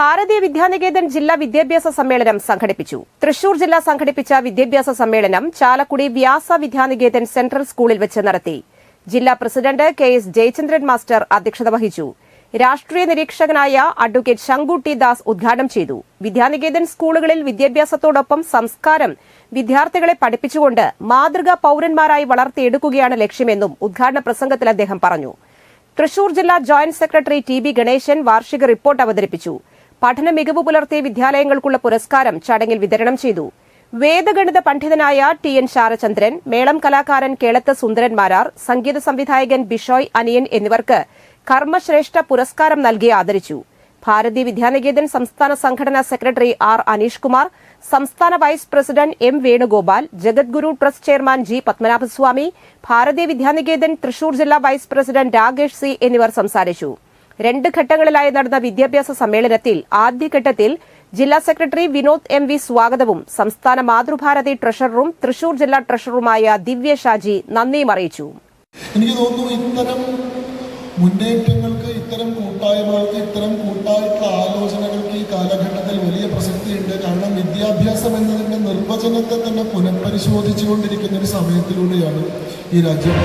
ഭാരതീയ വിദ്യാനികേതൻ ജില്ലാ വിദ്യാഭ്യാസ സമ്മേളനം സംഘടിപ്പിച്ചു. തൃശൂർ ജില്ല സംഘടിപ്പിച്ച വിദ്യാഭ്യാസ സമ്മേളനം ചാലക്കുടി വ്യാസ വിദ്യാനികേതൻ സെൻട്രൽ സ്കൂളിൽ വെച്ച് നടത്തി. ജില്ലാ president K S Jayachandran master അധ്യക്ഷത വഹിച്ചു. രാഷ്ട്രീയ നിരീക്ഷകനായ അഡ്വക്കേറ്റ് ശങ്കുട്ടി ദാസ് ഉദ്ഘാടനം ചെയ്തു. വിദ്യാനികേതൻ സ്കൂളുകളിൽ വിദ്യാഭ്യാസത്തോടൊപ്പം സംസ്കാരം വിദ്യാർത്ഥികളെ പഠിപ്പിച്ചുകൊണ്ട് മാതൃകാ പൌരന്മാരായി വളർത്തിയെടുക്കുകയാണ് ലക്ഷ്യമെന്നും ഉദ്ഘാടന പ്രസംഗത്തിൽ അദ്ദേഹം പറഞ്ഞു. തൃശൂർ ജില്ലാ joint secretary T B Ganesan വാർഷിക റിപ്പോർട്ട് അവതരിപ്പിച്ചു. പഠന മികവ് പുലർത്തിയ വിദ്യാലയങ്ങൾക്കുള്ള പുരസ്കാരം ചടങ്ങിൽ വിതരണം ചെയ്തു. വേദഗണിത പണ്ഡിതനായ ടി എൻ ശാരചന്ദ്രൻ മേളം കലാകാരൻ കേളത്ത് സുന്ദരൻ മാരാർ സംഗീത സംവിധായകൻ ബിഷോയ് അനിയൻ എന്നിവർക്ക് കർമ്മശ്രേഷ്ഠ പുരസ്കാരം നൽകി ആദരിച്ചു. ഭാരതീയ വിദ്യാനികേതൻ സംസ്ഥാന സംഘടനാ സെക്രട്ടറി ആർ അനീഷ് കുമാർ സംസ്ഥാന vice president M Venugopal Jagadguru trust chairman G Padmanabhaswamy Bharatiya Vidyaniketan Thrissur ജില്ലാ വൈസ് പ്രസിഡന്റ് രാകേഷ് സി എന്നിവർ സംസാരിച്ചു. രണ്ട് ഘട്ടങ്ങളിലായി നടന്ന വിദ്യാഭ്യാസ സമ്മേളനത്തിൽ ആദ്യഘട്ടത്തിൽ ജില്ലാ സെക്രട്ടറി വിനോദ് എം വി സ്വാഗതവും സംസ്ഥാന മാതൃഭാരതി ട്രഷററും തൃശൂർ ജില്ലാ ട്രഷററുമായ ദിവ്യ ഷാജി നന്ദിയും അറിയിച്ചു. എനിക്ക് തോന്നുന്നു ഇത്തരം മുന്നേറ്റങ്ങൾക്ക് ഇത്തരം കൂട്ടായ്മകൾക്ക് ഇത്തരം കൂട്ടായിട്ടുള്ള ആലോചനകൾക്ക് ഈ കാലഘട്ടത്തിൽ വലിയ പ്രസക്തിയുണ്ട്. കാരണം വിദ്യാഭ്യാസം എന്നതിന്റെ നിർവചനത്തെ തന്നെ പുനഃപരിശോധിച്ചുകൊണ്ടിരിക്കുന്ന ഒരു സമയത്തിലൂടെയാണ് ഈ രാജ്യം